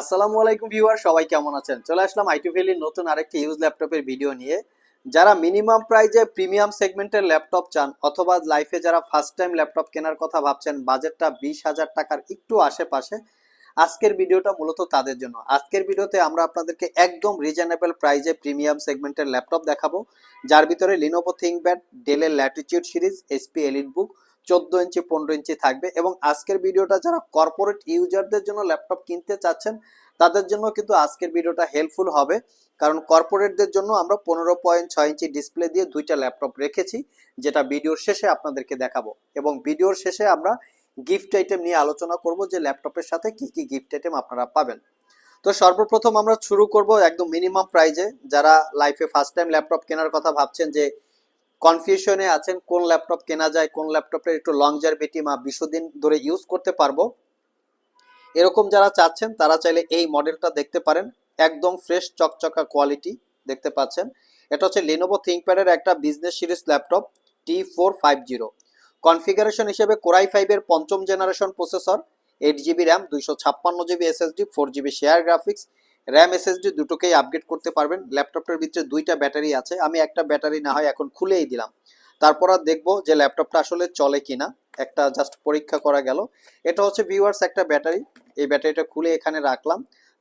আসসালামু আলাইকুম ভিউয়ার, সবাই কেমন আছেন? চলে আসলাম আইটি ভ্যালির নতুন আরেকটি ইউজ ল্যাপটপের ভিডিও নিয়ে। যারা মিনিমাম প্রাইজে প্রিমিয়াম সেগমেন্টের ল্যাপটপ চান অথবা লাইফে যারা ফার্স্ট টাইম ল্যাপটপ কেনার কথা ভাবছেন বাজেটটা বিশ হাজার টাকার একটু আশেপাশে, আজকের ভিডিওটা মূলত তাদের জন্য। আজকের ভিডিওতে আমরা আপনাদেরকে একদম রিজনেবল প্রাইজে প্রিমিয়াম সেগমেন্টের ল্যাপটপ দেখাবো। যার ভিতরে লিনোভো থিঙ্কপ্যাড ডেলের Latitude series HP EliteBook চোদ্দ ইঞ্চি, পনেরো ইঞ্চি থাকবে এবং আজকের ভিডিওটা যারা কর্পোরেট ইউজারদের জন্য ল্যাপটপ কিনতে চাচ্ছেন, তাদের জন্য কিন্তু আজকের ভিডিওটা হেল্পফুল হবে। কারণ কর্পোরেটদের জন্য আমরা পনেরো পয়েন্ট ছয় ইঞ্চি ডিসপ্লে দিয়ে দুইটা ল্যাপটপ রেখেছি, যেটা ভিডিওর শেষে আপনাদেরকে দেখাবো। এবং ভিডিওর শেষে আমরা গিফট আইটেম নিয়ে আলোচনা করব যে ল্যাপটপের সাথে কি কি গিফট আইটেম আপনারা পাবেন। তো সর্বপ্রথম আমরা শুরু করব একদম মিনিমাম প্রাইজে যারা লাইফে ফার্স্ট টাইম ল্যাপটপ কেনার কথা ভাবছেন যে কনফিউশনে আছেন কোন ল্যাপটপ কেনা যায়, কোন ল্যাপটপের একটু লং জারবেটি বা বিশ দিন ধরে ইউজ করতে পারব। এরকম যারা চাচ্ছেন, তারা চাইলে এই মডেলটা দেখতে পারেন। একদম ফ্রেশ চকচকা কোয়ালিটি দেখতে পাচ্ছেন। এটা হচ্ছে লেনোভো থিঙ্কপ্যাডের একটা business series laptop T four five zero configuration হিসেবে কোরাই ফাইভের পঞ্চম generation processor eight GB RAM দুইশো ছাপ্পান্ন GB SSD four GB share graphics RAM SSD দুটোকেই আপগ্রেড করতে পারবেন। ল্যাপটপটার ভিতরে দুইটা ব্যাটারি আছে। আমি একটা ব্যাটারি না হয় এখন খুলেই দিলাম। তারপর আর দেখব যে ল্যাপটপটা আসলে চলে কিনা। একটা জাস্ট পরীক্ষা করা গেল। এটা হচ্ছে ভিউয়ার্স একটা ব্যাটারি। এই ব্যাটারিটা খুলে এখানে রাখলাম।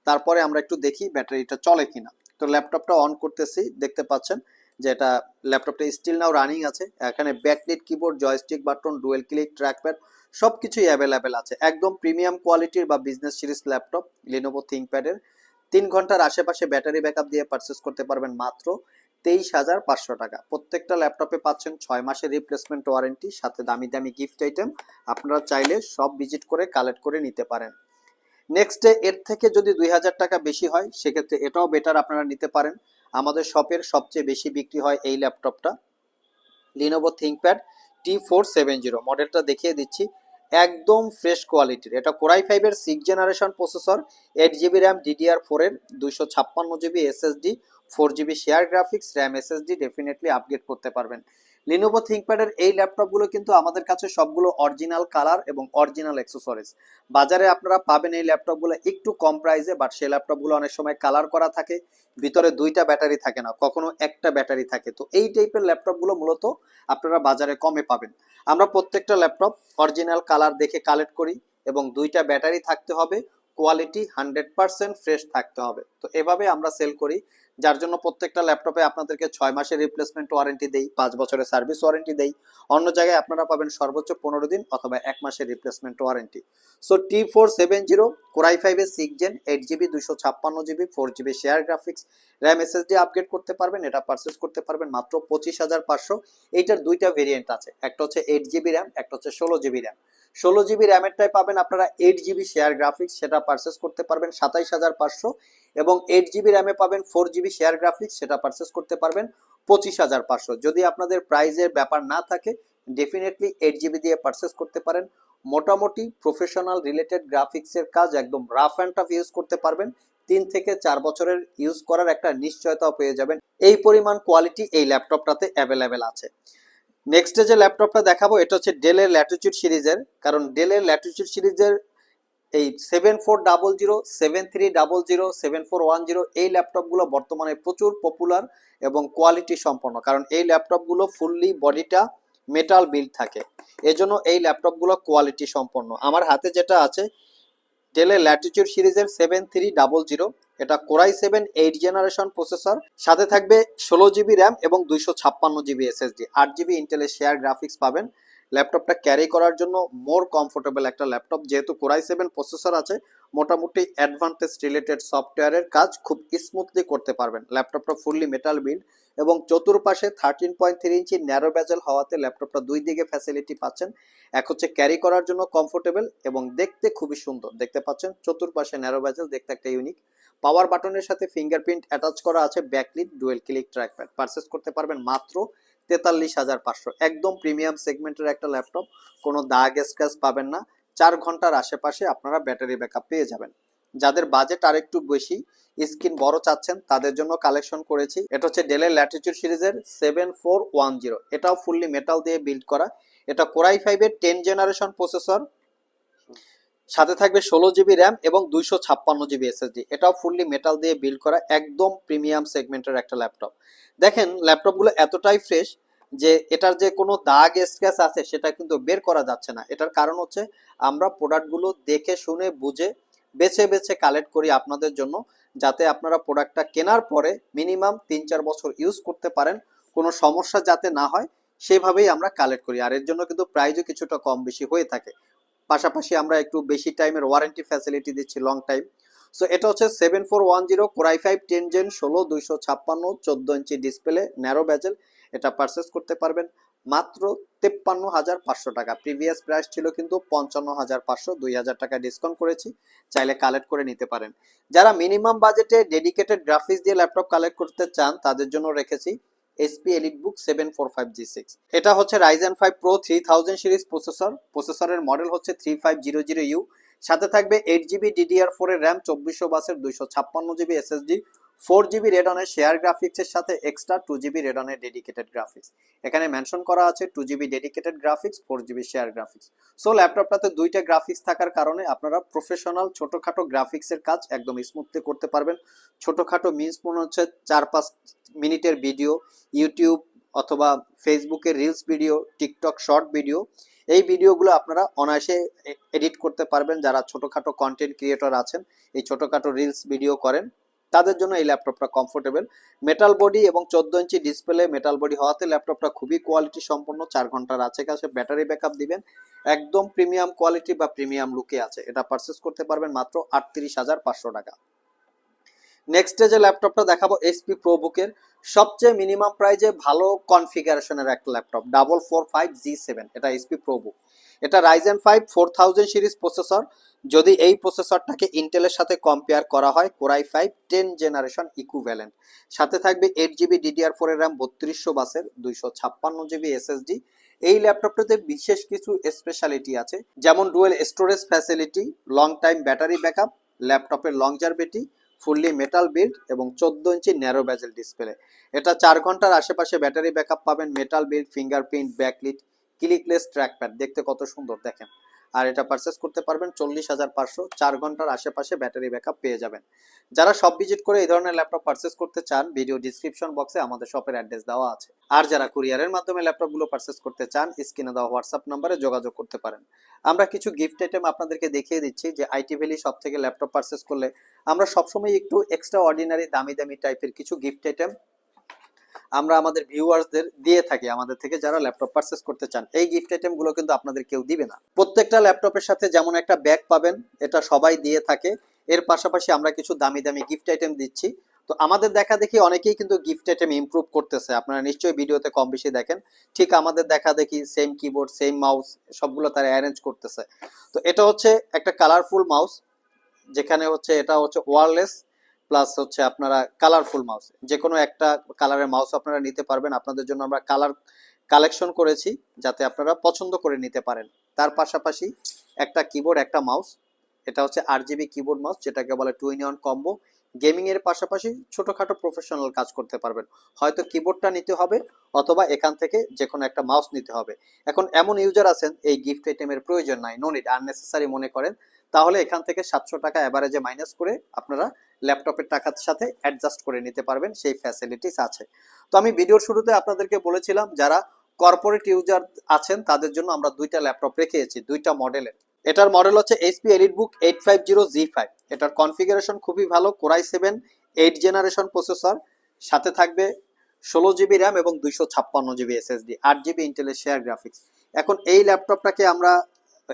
তারপরে আমরা একটু দেখি ব্যাটারিটা চলে কিনা। তো ল্যাপটপটা অন করতেছি। দেখতে পাচ্ছেন যে এটা ল্যাপটপটা স্টিল নাও রানিং আছে। এখানে backlit keyboard joystick button dual click trackpad সব কিছুই অ্যাভেলেবেল আছে। একদম প্রিমিয়াম কোয়ালিটির বা বিজনেস সিরিজ ল্যাপটপ লিনোভো থিঙ্কপ্যাডের তিন ঘণ্টার আশেপাশে ব্যাটারি ব্যাকআপ দিয়ে পারচেস করতে পারবেন মাত্র তেইশ হাজার পাঁচশো টাকা। প্রত্যেকটা ল্যাপটপে পাচ্ছেন ছয় মাসের রিপ্লেসমেন্ট ওয়ারেন্টি সাথে দামি দামি গিফট আইটেম আপনারা চাইলে সব ভিজিট করে কালেক্ট করে নিতে পারেন। নেক্সট ডে এর থেকে যদি দুই হাজার টাকা বেশি হয়, সেক্ষেত্রে এটাও বেটার আপনারা নিতে পারেন। আমাদের শপের সবচেয়ে বেশি বিক্রি হয় এই ল্যাপটপটা Lenovo ThinkPad T four seven zero মডেলটা দেখিয়ে দিচ্ছি। একদম ফ্রেশ কোয়ালিটির এটা কোরাই ফাইভের six generation processor eight GB RAM DDR ফোরের দুইশো ছাপ্পান্ন GB SSD four GB share graphics RAM SSD definitely upgrade করতে পারবেন। লিনোভো থিঙ্কপ্যাডের এই ল্যাপটপগুলো কিন্তু আমাদের কাছে সবগুলো অরিজিনাল কালার এবং অরিজিনাল অ্যাক্সেসরিজ বাজারে আপনারা পাবেন এই ল্যাপটপগুলো একটু কম প্রাইসে বাট সেই ল্যাপটপগুলো অনেক সময় কালার করা থাকে, ভিতরে দুইটা ব্যাটারি থাকে না, কখনো একটা ব্যাটারি থাকে। তো এই টাইপের ল্যাপটপগুলো মূলত আপনারা বাজারে কমে পাবেন। আমরা প্রত্যেকটা ল্যাপটপ অরিজিনাল কালার দেখে কালেক্ট করি এবং দুইটা ব্যাটারি থাকতে হবে। কোয়ালিটি হান্ড্রেড পার্সেন্ট ফ্রেশ থাকতে হবে। তো এভাবে আমরা সেল করি, যার জন্য প্রত্যেকটা ল্যাপটপে আপনাদেরকে ছয় মাসের রিপ্লেসমেন্ট ওয়ারেন্টি দেই, পাঁচ বছরের সার্ভিস ওয়ারেন্টি দেই। অন্য জায়গায় আপনারা পাবেন সর্বোচ্চ পনেরো দিন অথবা এক মাসের replacement warranty so T four seven zero core i ফাইভের সিক্স জেন এইট জিবি দুশো ছাপ্পান্ন GB four GB share graphics RAM SSD upgrade করতে পারবেন, এটা পারচেস করতে পারবেন মাত্র পঁচিশ হাজার পাঁচশো। এইটার দুইটা ভেরিয়েন্ট আছে, একটা হচ্ছে এইট জিবি র্যাম একটা হচ্ছে ষোলো জিবি র্যাম ষোলো জিবি র্যামেরটাই পাবেন। আপনারা এইট জিবি শেয়ার গ্রাফিক্স সেটা পারচেস করতে পারবেন, সাতাইশ হাজার পাঁচশো। এবং এইট জিবি র্যামে পাবেন ফোর জিবি শেয়ার গ্রাফিক্স সেটা পারচেস করতে পারবেন, পঁচিশ হাজার পাঁচশো। যদি আপনাদের প্রাইজের ব্যাপার না থাকে ডেফিনেটলি এইট জিবি দিয়ে পারচেস করতে পারেন। মোটামুটি প্রফেশনাল রিলেটেড গ্রাফিক্সের কাজ একদম রাফ অ্যান্ড টাফ ইউজ করতে পারবেন। তিন থেকে চার বছরের ইউজ করার একটা নিশ্চয়তাও পেয়ে যাবেন। এই পরিমাণ কোয়ালিটি এই ল্যাপটপটাতে অ্যাভেলেবেল আছে। নেক্সটে যে ল্যাপটপটা দেখাবো, এটা হচ্ছে ডেলের ল্যাটিচিউড সিরিজের। কারণ ডেলের ল্যাটিচিউড সিরিজের এই seven four double zero seven three double zero seven four one zero এই ল্যাপটপগুলো বর্তমানে প্রচুর পপুলার এবং কোয়ালিটি সম্পন্ন। কারণ এই ল্যাপটপগুলো ফুললি বডিটা মেটাল বিল্ড থাকে। এজন্য এই ল্যাপটপগুলো কোয়ালিটি সম্পন্ন। আমার হাতে যেটা আছে ডেলের ল্যাটিচিউড সিরিজের সেভেন থ্রি ডাবল জিরো এটা core i seven, eight generation processor. সাথে থাকবে ষোলো জিবি র্যাম এবং দুইশো ছাপ্পান্ন জিবি এসএসডি। আট জিবি ইন্টেলের শেয়ার গ্রাফিক্স পাবেন। ল্যাপটপটা ক্যারি করার জন্য মোর কমফোর্টেবল একটা ল্যাপটপ। যেহেতু কোরাই সেভেন প্রসেসর আছে, মোটামুটি অ্যাডভান্টেজ রিলেটেড সফটওয়্যারের কাজ খুব স্মুথলি করতে পারবেন। ল্যাপটপটা ফুললি মেটাল বিল্ড এবং চতুর্পাশে thirteen point three inch narrow bezel হওয়াতে ল্যাপটপটা দুই দিকে ফ্যাসিলিটি পাচ্ছেন। এক হচ্ছে ক্যারি করার জন্য কমফোর্টেবল এবং দেখতে খুবই সুন্দর। দেখতে পাচ্ছেন, চতুর্পাশে ন্যারো ব্যাজেল দেখতে একটা ইউনিক পাওয়ার বাটনের সাথে ফিঙ্গারপ্রিন্ট অ্যাটাচ করা আছে backlit dual click trackpad purchase করতে পারবেন মাত্র তেতাল্লিশ হাজার পাঁচশো। একদম প্রিমিয়াম সেগমেন্টের একটা ল্যাপটপ, কোনো দাগ, স্ক্র্যাচ পাবেন না। চার ঘণ্টার আশেপাশে আপনারা ব্যাটারি ব্যাকআপ পেয়ে যাবেন। যাদের বাজেট আর একটু বেশি, স্ক্রিন বড় চাচ্ছেন, তাদের জন্য কালেকশন করেছি। এটা হচ্ছে ডেলের ল্যাটিচিউড সিরিজের সেভেন ফোর ওয়ান জিরো। এটাও ফুললি মেটাল দিয়ে বিল্ড করা। এটা কোরাই ফাইভের টেন জেনারেশন প্রসেসর সাথে থাকবে ষোলো জিবি র্যাম এবং দুইশো ছাপ্পান্ন জিবি এসএসডি। এটাও ফুললি মেটাল দিয়ে বিল্ড করা একদম প্রিমিয়াম সেগমেন্টের একটা ল্যাপটপ দেখেন ল্যাপটপগুলো এতটাই ফ্রেশ যে এটার যে কোনো দাগ স্ক্র্যাচ আছে সেটা কিন্তু বের করা যাচ্ছে না। এটার কারণ হচ্ছে আমরা প্রোডাক্টগুলো দেখে, শুনে, বুঝে, বেছে বেছে কালেক্ট করি আপনাদের জন্য যাতে আপনারা প্রোডাক্টটা কেনার পরে মিনিমাম তিন চার বছর ইউজ করতে পারেন। কোনো সমস্যা যাতে না হয়, সেভাবেই আমরা কালেক্ট করি। আর এর জন্য কিন্তু প্রাইজও কিছুটা কম বেশি হয়ে থাকে। পাশাপাশি আমরা একটু বেশি টাইমের ওয়ারেন্টি ফ্যাসিলিটি দিচ্ছি লং টাইম সো এটা হচ্ছে seven four one zero core i five ten gen ষোলো দুইশো ছাপ্পান্ন, চোদ্দ ইঞ্চি ডিসপ্লে ন্যারো ব্যাজেল এটা পারচেস করতে পারবেন। মাত্র তেপ্পান্ন হাজার পাঁচশো টাকা। প্রিভিয়াস প্রাইস ছিল কিন্তু পঞ্চান্ন হাজার পাঁচশো, দুই হাজার টাকা ডিসকাউন্ট করেছি। চাইলে কালেক্ট করে নিতে পারেন। যারা মিনিমাম বাজেটে ডেডিকেটেড গ্রাফিক্স দিয়ে ল্যাপটপ কালেক্ট করতে চান, তাদের জন্য রেখেছি HP EliteBook seven four five G six এটা হচ্ছে Ryzen five pro three thousand series processor প্রসেসরের মডেল হচ্ছে three five zero zero U সাথে থাকবে এইট জিবি ডিডিআর ফোর এর র্যাম চব্বিশশো বাসের দুইশো ছাপ্পান্ন জিবি এসএসডি ফোর জিবি রেডনের শেয়ার গ্রাফিক্সের সাথে এক্সট্রা টু জিবি রেডনের ডেডিকেটেড গ্রাফিক্স এখানে মেনশন করা আছে two GB dedicated graphics four GB share graphics so ল্যাপটপটাতে দুইটা গ্রাফিক্স থাকার কারণে আপনারা প্রফেশনাল ছোটোখাটো গ্রাফিক্সের কাজ একদম স্মুথলি করতে পারবেন। ছোটোখাটো মিন্স মনে হচ্ছে চার পাঁচ মিনিটের ভিডিও ইউটিউব অথবা ফেসবুকের reels video TikTok short video এই ভিডিওগুলো আপনারা অনায়াসে এডিট করতে পারবেন। যারা ছোটোখাটো কন্টেন্ট ক্রিয়েটর আছেন, এই ছোটোখাটো রিলস ভিডিও করেন। তাদের জন্য এই ল্যাপটপটা কমফোর্টেবল মেটাল বডি এবং চোদ্দ ইঞ্চি ডিসপ্লে মেটাল বডি হওয়াতে ল্যাপটপটা খুবই কোয়ালিটি সম্পন্ন, চার ঘণ্টার আছে কাছে ব্যাটারি ব্যাকআপ দিবেন। একদম প্রিমিয়াম কোয়ালিটি বা প্রিমিয়াম লুকে আছে। এটা পারচেস করতে পারবেন মাত্র আটত্রিশ হাজার পাঁচশো টাকা। নেক্সট যে ল্যাপটপটা দেখাবো এসপি প্রো প্রোবুকের সবচেয়ে মিনিমাম প্রাইজে ভালো কনফিগারেশনের একটা laptop double four five G seven এটা HP ProBook Ryzen five four thousand series processor যদি এই প্রসেসরটাকে ইন্টেলের সাথে কম্পেয়ার করা হয় core i five ten generation equivalent সাথে থাকবে এইট জিবি ডিডিআর ফোর এর র্যাম বত্রিশশো বাসের, দুইশো ছাপ্পান্ন জিবি এসএসডি এই ল্যাপটপটাতে বিশেষ কিছু স্পেশালিটি আছে, যেমন dual storage facility long time battery backup ল্যাপটপের লং জারবেটি ফুললি মেটাল বিল্ড এবং চোদ্দ ইঞ্চি ন্যারো ব্যাজেল ডিসপ্লে এটা চার ঘণ্টার আশেপাশে ব্যাটারি ব্যাকআপ পাবেন metal build fingerprint backlit clickless trackpad দেখতে কত সুন্দর, দেখেন। আর এটা পারচেস করতে পারবেন চল্লিশ হাজার পাঁচশো, চার ঘণ্টার আশেপাশে ব্যাটারি ব্যাকআপ পেয়ে যাবেন। যারা সব ভিজিট করে এই ধরনের ল্যাপটপ পারচেস করতে চান ভিডিও ডিসক্রিপশন বক্সে আমাদের শপের অ্যাড্রেস দেওয়া আছে। আর যারা কুরিয়ারের মাধ্যমে ল্যাপটপগুলো পারচেস করতে চান, স্ক্রিনে দেওয়া হোয়াটসঅ্যাপ নাম্বারে যোগাযোগ করতে পারেন। আমরা কিছু গিফট আইটেম আপনাদেরকে দেখিয়ে দিচ্ছি যে আইটি ভ্যালি সব থেকে ল্যাপটপ পারচেস করলে আমরা সবসময় একটু এক্সট্রা অর্ডিনারি দামি দামি টাইপের কিছু গিফট আইটেম আমরা আমাদের ভিউয়ার্সদের দিয়ে থাকি, আমাদের থেকে যারা ল্যাপটপ পারচেস করতে চান, এই গিফট আইটেমগুলো কিন্তু আপনাদের কেউ দিবে না। প্রত্যেকটা ল্যাপটপের সাথে যেমন একটা ব্যাগ পাবেন, এটা সবাই দিয়ে থাকে। এর পাশাপাশি আমরা কিছু দামি দামি গিফট আইটেম দিচ্ছি। তো আমাদের দেখা দেখি অনেকেই কিন্তু গিফট আইটেম ইমপ্রুভ করতেছে। আপনারা নিশ্চয়ই ভিডিওতে কম বেশি দেখেন। ঠিক আমাদের দেখা দেখি সেম কিবোর্ড সেম মাউস সবগুলো তারা অ্যারেঞ্জ করতেছে। তো এটা হচ্ছে একটা কালারফুল মাউস যেখানে হচ্ছে, এটা হচ্ছে ওয়ারলেস প্লাস হচ্ছে আপনারা কালারফুল মাউস যে কোনো একটা কালারের মাউস আপনারা নিতে পারবেন। আপনাদের জন্য আমরা কালার কালেকশন করেছি, যাতে আপনারা পছন্দ করে নিতে পারেন। তার পাশাপাশি একটা কিবোর্ড একটা মাউস এটা হচ্ছে আর জিবি কিবোর্ড মাউস যেটাকে বলে two in one combo gaming এর পাশাপাশি ছোটখাটো প্রফেশনাল কাজ করতে পারবেন। হয়তো কিবোর্ডটা নিতে হবে, অথবা এখান থেকে যে কোনো একটা মাউস নিতে হবে। এখন এমন ইউজার আছেন, এই গিফট আইটেমের প্রয়োজন নাই নো নিড আননেসেসারি মনে করেন। তাহলে এখান থেকে সাতশো টাকা অ্যাভারেজে মাইনাস করে আপনারা ল্যাপটপের টাকার সাথে অ্যাডজাস্ট করে নিতে পারবেন, সেই ফ্যাসিলিটিস আছে। তো আমি ভিডিওর শুরুতে আপনাদেরকে বলেছিলাম, যারা কর্পোরেট ইউজার আছেন, তাদের জন্য আমরা দুইটা ল্যাপটপ রেখেছি, দুইটা মডেলের এটার মডেল হচ্ছে HP EliteBook eight five zero G five এটার কনফিগারেশন খুবই ভালো core i seven eight generation processor সাথে থাকবে ষোলো জিবি র্যাম এবং দুইশো ছাপ্পান্ন জিবি এসএসডি আট জিবি ইন্টেলের শেয়ার গ্রাফিক্স এখন এই ল্যাপটপটাকে আমরা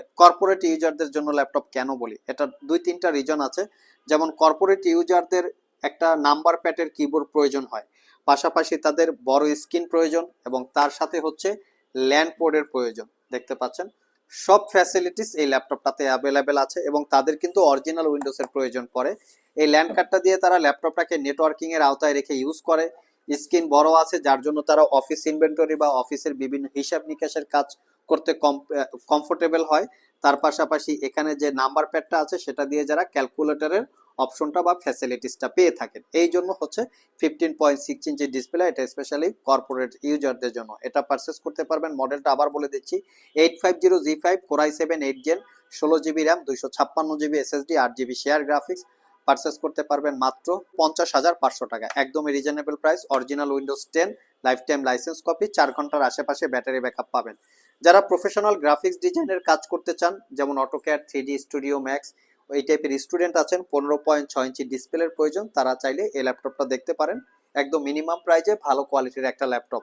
কর্পোরেট ইউজারদের জন্য ল্যাপটপ কেন বলি? এটা দুই তিনটা রিজন আছে। যেমন কর্পোরেট ইউজারদের একটা নাম্বার প্যাডের কিবোর্ড প্রয়োজন হয়। পাশাপাশি তাদের বড় স্ক্রিন প্রয়োজন এবং তার সাথে হচ্ছে ল্যান্ড প্রয়োজন। দেখতে পাচ্ছেন? সব ফ্যাসিলিটিস এই ল্যাপটপটাতে অ্যাভেলেবেল আছে এবং তাদের কিন্তু অরিজিনাল উইন্ডোজের প্রয়োজন পড়ে। এই ল্যান্ড কার্ডটা দিয়ে তারা ল্যাপটপটাকে নেটওয়ার্কিং এর আওতায় রেখে ইউজ করে। স্ক্রিন বড় আছে, যার জন্য তারা অফিস ইনভেন্টরি বা অফিসের বিভিন্ন হিসাব নিকাশের কাজ করতে কমফোর্টেবল হয়। তার পাশাপাশি এখানে যে নাম্বার প্যাডটা আছে, সেটা দিয়ে যারা ক্যালকুলেটরের অপশনটা বা ফ্যাসিলিটিসটা পেয়ে থাকেন। এই জন্য হচ্ছে fifteen point six inch display এটা স্পেশালি কর্পোরেট ইউজারদের জন্য। এটা পারচেস করতে পারবেন। মডেলটা আবার বলে দিচ্ছি eight five zero G five core i seven eight gen ষোলো জিবি র্যাম দুইশো ছাপ্পান্ন জিবি এসএসডি আট জিবি শেয়ার গ্রাফিক্স পারচেস করতে পারবেন মাত্র পঞ্চাশ হাজার পাঁচশো টাকা। একদমই reasonable price original Windows ten life time licence copy চার ঘণ্টার আশেপাশে ব্যাটারি ব্যাকআপ পাবেন। যারা প্রফেশনাল গ্রাফিক্স ডিজাইনের কাজ করতে চান, যেমন AutoCAD three D studio max এই টাইপের স্টুডেন্ট আছেন, পনেরো পয়েন্ট ছয় ইঞ্চি ডিসপ্লের প্রয়োজন, তারা চাইলে এই ল্যাপটপটা দেখতে পারেন। একদম মিনিমাম প্রাইজে ভালো কোয়ালিটির একটা ল্যাপটপ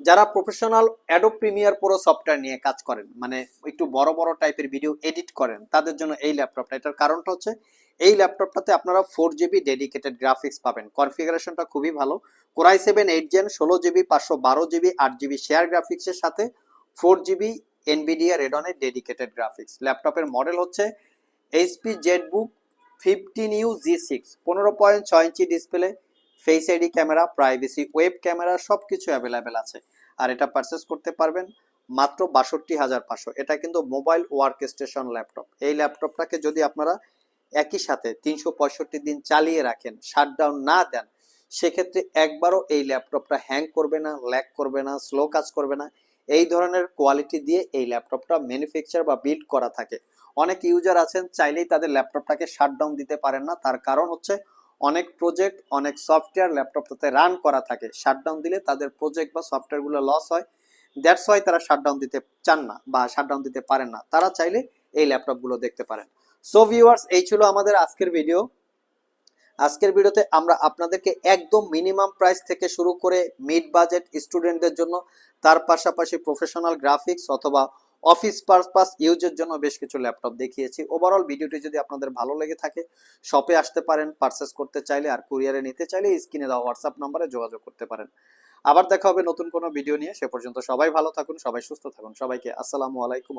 যারা প্রফেশনাল অ্যাডো প্রিমিয়ার পুরো সফটওয়্যার নিয়ে কাজ করেন মানে একটু বড় বড় টাইপের ভিডিও এডিট করেন, তাদের জন্য এই ল্যাপটপটা এটার কারণটা হচ্ছে, এই ল্যাপটপটাতে আপনারা ফোর জিবি ডেডিকেটেড গ্রাফিক্স পাবেন। কনফিগারেশনটা খুবই ভালো। Core i seven eight gen ষোলো জিবি পাঁচশো বারো জিবি আট জিবি শেয়ার গ্রাফিক্সের সাথে ফোর জিবি এনবিডিয়া রেডনের ডেডিকেটেড গ্রাফিক্স ল্যাপটপের মডেল হচ্ছে HP ZBook fifteen U G six পনেরো পয়েন্ট ছয় ইঞ্চি display face ID camera privacy web camera সব কিছু অ্যাভেলেবেল আছে। আর এটা পারচেস করতে পারবেন মাত্র বাষট্টি হাজার পাঁচশো। এটা কিন্তু মোবাইল ওয়ার্ক স্টেশন ল্যাপটপ এই ল্যাপটপটাকে যদি আপনারা একই সাথে তিনশো পঁয়ষট্টি দিন চালিয়ে রাখেন শাটডাউন না দেন, সেক্ষেত্রে একবারও এই ল্যাপটপটা হ্যাং করবে না ল্যাক করবে না স্লো কাজ করবে না। এই ধরনের কোয়ালিটি দিয়ে এই ল্যাপটপটা ম্যানুফ্যাকচার বা বিল্ড করা থাকে। অনেক ইউজার আছেন, চাইলেই তাদের ল্যাপটপটাকে শাটডাউন দিতে পারেন না। তার কারণ হচ্ছে অনেক প্রজেক্ট অনেক সফটওয়্যার ল্যাপটপটাতে রান করা থাকে। শাটডাউন দিলে তাদের প্রজেক্ট বা সফটওয়্যারগুলো লস হয়। দ্যাটস ওয়াই তারা শাটডাউন দিতে চান না বা শাটডাউন দিতে পারেন না। তারা চাইলে এই ল্যাপটপগুলো দেখতে পারেন। সো ভিউয়ার্স এই ছিল আমাদের আজকের ভিডিও আজকের ভিডিওতে আমরা আপনাদেরকে একদম মিনিমাম প্রাইস থেকে শুরু করে মিড বাজেট স্টুডেন্টদের জন্য, তার পাশাপাশি প্রফেশনাল গ্রাফিক্স অথবা অফিস পারপাস ইউজের জন্য বেশ কিছু ল্যাপটপ দেখিয়েছি। ওভারঅল ভিডিওটি যদি আপনাদের ভালো লেগে থাকে শপে আসতে পারেন পারচেস করতে চাইলে আর কুরিয়ারে নিতে চাইলে স্ক্রিনে দেওয়া হোয়াটসঅ্যাপ নাম্বারে যোগাযোগ করতে পারেন। আবার দেখা হবে নতুন কোনো ভিডিও নিয়ে। সে পর্যন্ত সবাই ভালো থাকুন, সবাই সুস্থ থাকুন। সবাইকে আসসালামু আলাইকুম